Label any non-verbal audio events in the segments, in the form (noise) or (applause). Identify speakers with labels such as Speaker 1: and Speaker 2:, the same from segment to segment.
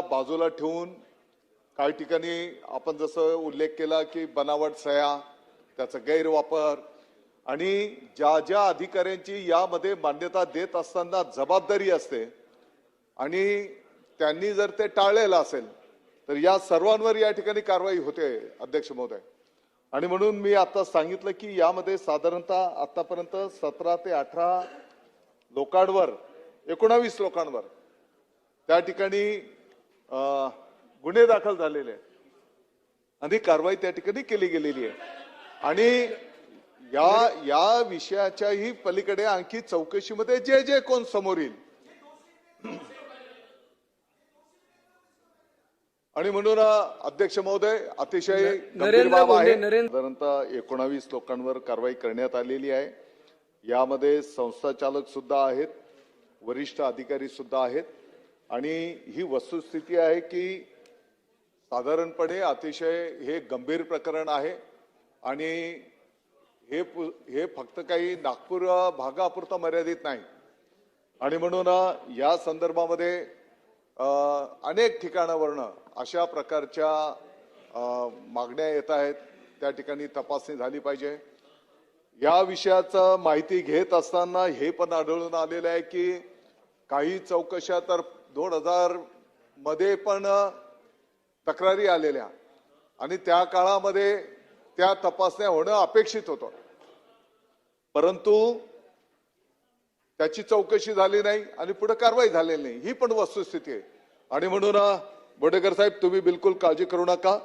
Speaker 1: बाजूला ठेवून काही ठिकाणी आपण जसं उल्लेख केला की बनावट सह्या त्याचा गैरवापर आणि ज्या ज्या अधिकाऱ्यांची यामध्ये मान्यता देत असताना जबाबदारी असते आणि त्यांनी जर ते टाळलेलं असेल तर या सर्वांवर या ठिकाणी कारवाई होते अध्यक्ष महोदय. आणि म्हणून मी आता सांगितलं की यामध्ये साधारणतः आतापर्यंत सतरा ते अठरा लोकांवर एकोणावीस लोकांवर त्या ठिकाणी गुन्हे दाखल झालेले आहेत. आणि कारवाई त्या ठिकाणी केली गेलेली आहे. आणि या या विषयाच्याही पलीकडे आणखी चौकशीमध्ये जे जे कोण समोर येईल. आणि म्हणून अध्यक्ष महोदय अतिशय गंभीर बाब आहे. साधारणतः एकोणावीस लोकांवर कारवाई करण्यात आलेली आहे. यामध्ये संस्था चालक सुद्धा आहेत वरिष्ठ अधिकारी सुद्धा आहेत. आणि ही वस्तुस्थिती आहे की साधारणपणे अतिशय हे गंभीर प्रकरण आहे आणि हे पु- हे फक्त काही नागपूर भागापुरतं मर्यादित नाही. आणि म्हणून या संदर्भामध्ये अनेक ठिकाणावरनं अशा प्रकारच्या मागण्या येत आहेत. त्या ठिकाणी तपासणी झाली पाहिजे. या विषयाचं माहिती घेत असताना हे पण आढळून आलेलं आहे की काही चौकशा तर दोन हजारमध्ये पण तक्रारी आलेल्या. आणि त्या काळामध्ये त्या तपासण्या होणं अपेक्षित होतं. परंतु त्याची चौकशी झाली नाही आणि पुढे कारवाई झालेली नाही. ही पण वस्तुस्थिती आहे. आणि म्हणून बोडेकर साहेब तुम्ही बिलकुल काळजी करू नका.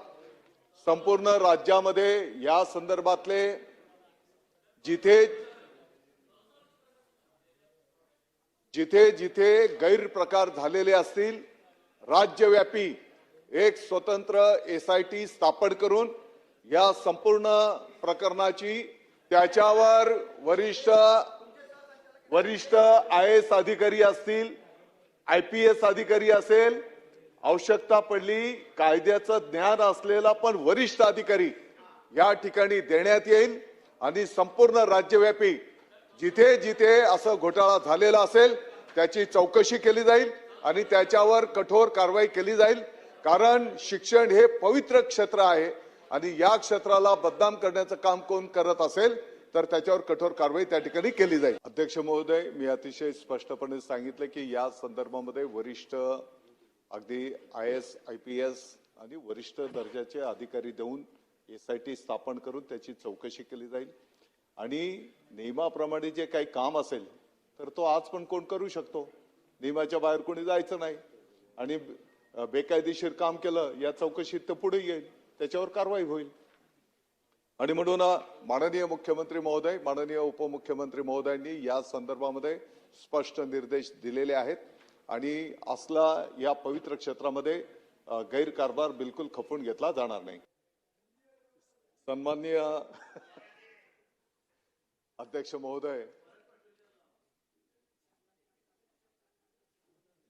Speaker 1: संपूर्ण राज्यामध्ये या संदर्भातले जिथे जिथे जिथे गैरप्रकार झालेले असतील राज्यव्यापी एक स्वतंत्र एस आय टी स्थापन करून या संपूर्ण प्रकरणाची त्याच्यावर वरिष्ठ वरिष्ठ आय एस अधिकारी असतील आय पी एस अधिकारी असेल आवश्यकता पडली कायद्याचं ज्ञान असलेला पण वरिष्ठ अधिकारी या ठिकाणी देण्यात येईल आणि संपूर्ण राज्यव्यापी जिथे जिथे असं घोटाळा झालेला असेल त्याची चौकशी केली जाईल आणि त्याच्यावर कठोर कारवाई केली जाईल. कारण शिक्षण हे पवित्र क्षेत्र आहे आणि या क्षेत्राला बदनाम करण्याचं काम कोण करत असेल तर त्याच्यावर कठोर कारवाई त्या ठिकाणी केली जाईल. अध्यक्ष महोदय मी अतिशय स्पष्टपणे सांगितलं की या संदर्भामध्ये वरिष्ठ अगदी I S I P S आणि वरिष्ठ दर्जाचे अधिकारी देऊन एस आय टी स्थापन करून त्याची चौकशी केली जाईल. आणि नियमाप्रमाणे जे काही काम असेल तर तो आज पण कोण करू शकतो? नियमाच्या बाहेर कोणी जायचं नाही. आणि बेकायदेशीर काम केलं या चौकशीत तर पुढे येईल. त्याच्यावर कारवाई होईल. आणि म्हणून माननीय मुख्यमंत्री महोदय माननीय उपमुख्यमंत्री महोदयांनी या संदर्भामध्ये स्पष्ट निर्देश दिलेले आहेत. आणि असला या पवित्र क्षेत्रामध्ये गैरकारभार बिलकुल खपून घेतला जाणार नाही. सन्माननीय अध्यक्ष महोदय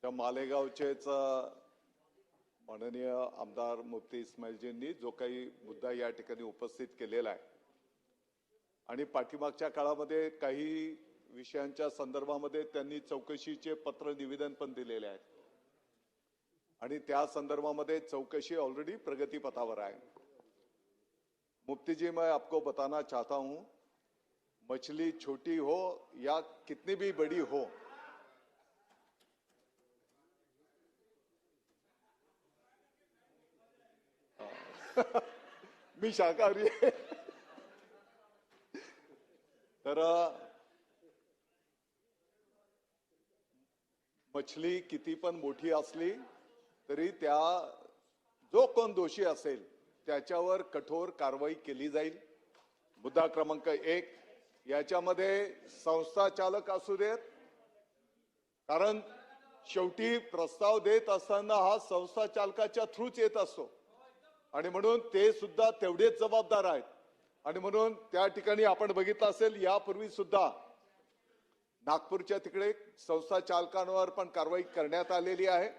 Speaker 1: त्या मालेगावचेच माननीय आमदार मुफ्ती इस्माईलजींनी जो काही मुद्दा या ठिकाणी उपस्थित केलेला आहे. आणि पाठीमागच्या काळामध्ये काही विषयांच्या संदर्भामध्ये त्यांनी चौकशीचे पत्र निवेदन पण दिलेले आहेत आणि त्या संदर्भामध्ये चौकशी ऑलरेडी प्रगतीपथावर आहे. मुफ्ती जी मैं आपको बताना चाहता हूं मछली छोटी हो या कितनी भी बड़ी हो। (laughs) मी शाकाहारी आहे तर मछली किती पण मोठी असली तरी त्या जो कोण दोषी असेल त्याच्यावर कठोर कारवाई केली जाईल. मुद्दा क्रमांक एक याच्यामध्ये संस्था चालक असू देत कारण शेवटी प्रस्ताव देत असताना हा संस्था चालकाच्या थ्रूच येत असतो. आणि म्हणून ते सुद्धा तेवढेच जबाबदार आहेत. आणि म्हणून त्या ठिकाणी आपण बघितलं असेल यापूर्वी सुद्धा नागपूरच्या तिकडे संस्था चालकांवर पण कारवाई करण्यात आलेली आहे.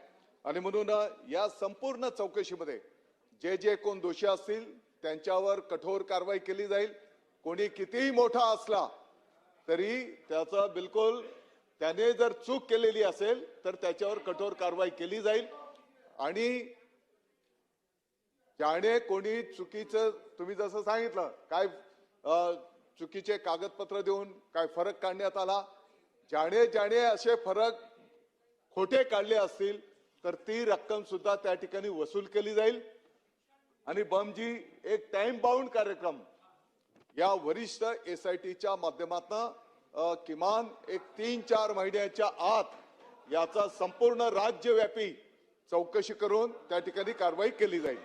Speaker 1: आणि म्हणून या संपूर्ण चौकशीमध्ये जे जे कोण दोषी असतील त्यांच्यावर कठोर कारवाई केली जाईल. कोणी कितीही मोठा असला तरी त्याचा बिलकुल त्याने जर चूक केलेली असेल तर त्याच्यावर कठोर कारवाई केली जाईल. आणि ज्याने कोणी चुकीचं तुम्ही जसं सांगितलं काय चुकीचे कागदपत्र देऊन काय फरक काढण्यात आला ज्याने ज्याने असे फरक खोटे काढले असतील तर ती रक्कम सुद्धा त्या ठिकाणी वसूल केली जाईल. आणि बमजी एक टाइम बाउंड कार्यक्रम या वरिष्ठ एस आय टीच्या माध्यमातून किमान एक तीन चार महिन्याच्या आत याचा संपूर्ण राज्यव्यापी चौकशी करून त्या ठिकाणी कारवाई केली जाईल.